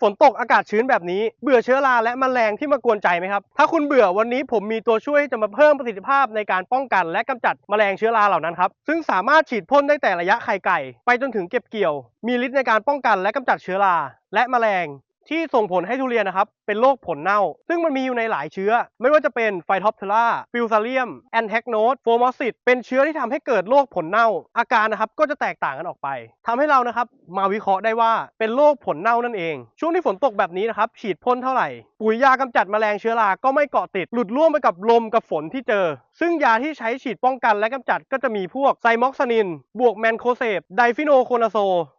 ฝนตกอากาศชื้นแบบนี้เบื่อเชื้อราและแมลงที่มากวนใจไหมครับ ถ้าคุณเบื่อวันนี้ผมมีตัวช่วยจะมาเพิ่มประสิทธิภาพในการป้องกัน และกำจัดแมลงเชื้อราเหล่านั้นครับซึ่งสามารถฉีดพ่นได้แต่ระยะไข่ไก่ ไปจนถึงเก็บเกี่ยว มีฤทธิ์ในการป้องกันและกำจัดเชื้อราและแมลงที่ส่งผลให้ทุเรียนนะครับ เป็นโรคผลเน่า ซึ่งมันมีอยู่ในหลายเชื้อ ไม่ว่าจะเป็นไฟท็อปเทล่าฟิวซาเลียมแอนแทกโนดโฟมอสิตเป็นเชื้อที่ทำให้เกิดโรคผลเน่า อาการนะครับก็จะแตกต่างกันออกไปทำให้เรานะครับมาวิเคราะห์ได้ว่าเป็นโรคผลเน่านั่นเอง ช่วงที่ฝนตกแบบนี้นะครับฉีดพ่นเท่าไหร่ ปุ๋ยยากำจัดแมลงเชื้อราก็ไม่เกาะติด หลุดร่วงไปกับลมกับฝนที่เจอ ซึ่งยาที่ใช้ฉีดป้องกันและกำจัดก็จะมีพวกไซม็อกซานิน บวกแมนโคเซปไดฟิโนโคนาโซ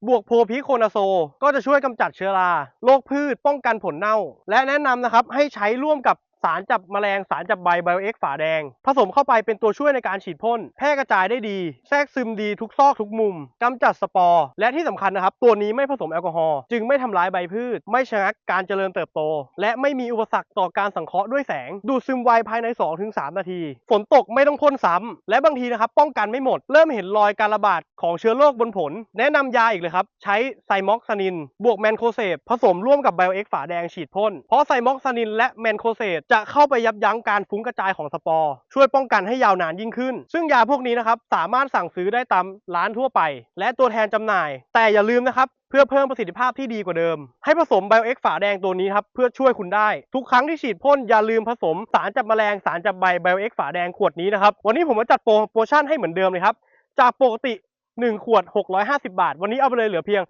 บวกโพพิโคนาโซ ก็จะช่วยกำจัดเชื้อรา โรคพืช ป้องกันผลเน่า และแนะนำนะครับให้ใช้ร่วมกับ สารจับแมลงสารจับใบไบโอเอ็กฝาแดง ผสมเข้าไปเป็นตัวช่วยในการฉีดพ่นแพร่กระจายได้ดี แทรกซึมดีทุกซอกทุกมุมกำจัดสปอร์ และที่สำคัญนะครับ ตัวนี้ไม่ผสมแอลกอฮอล์จึงไม่ทำร้ายใบพืช ไม่ชะงักการเจริญเติบโต และไม่มีอุปสรรคต่อการสังเคราะห์ด้วยแสง ดูดซึมไวภายใน 2-3 นาที ฝนตกไม่ต้องพ่นซ้ำและบางทีนะครับป้องกันไม่หมด เริ่มเห็นรอยการระบาดของเชื้อโรคบนผล แนะนำยาอีกเลยครับใช้ไซม็อกซานิน บวกแมนโคเซปผสมร่วมกับไบโอเอ็กฝาแดงฉีดพ่นเพราะไซม็อกซานินและแมนโคเซปจะเข้าไปยับยั้งการฟุ้งกระจายของสปอร์ ช่วยป้องกันให้ยาวนานยิ่งขึ้น ซึ่งยาพวกนี้นะครับสามารถสั่งซื้อได้ตามร้านทั่วไป และตัวแทนจำหน่าย แต่อย่าลืมนะครับเพื่อเพิ่มประสิทธิภาพที่ดีกว่าเดิม ให้ผสมไบโอเอ็กฝาแดงตัวนี้ครับเพื่อช่วยคุณได้ ทุกครั้งที่ฉีดพ่นอย่าลืมผสมสารจับแมลงสารจับใบไบโอเอ็กฝาแดงขวดนี้นะครับวันนี้ผมมาจัดโปรโมชั่นให้เหมือนเดิมเลยครับจากปกติ 1 ขวด 650 บาท วันนี้เอาไปเลยเหลือเพียง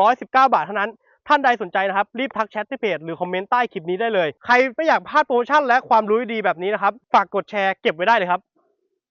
219 บาทเท่านั้น ท่านใดสนใจนะครับ รีบทักแชทที่เพจหรือคอมเมนต์ใต้คลิปนี้ได้เลย ใครไม่อยากพลาดโปรโมชั่นและความรู้ดีแบบนี้นะครับ ฝากกดแชร์เก็บไว้ได้เลยครับ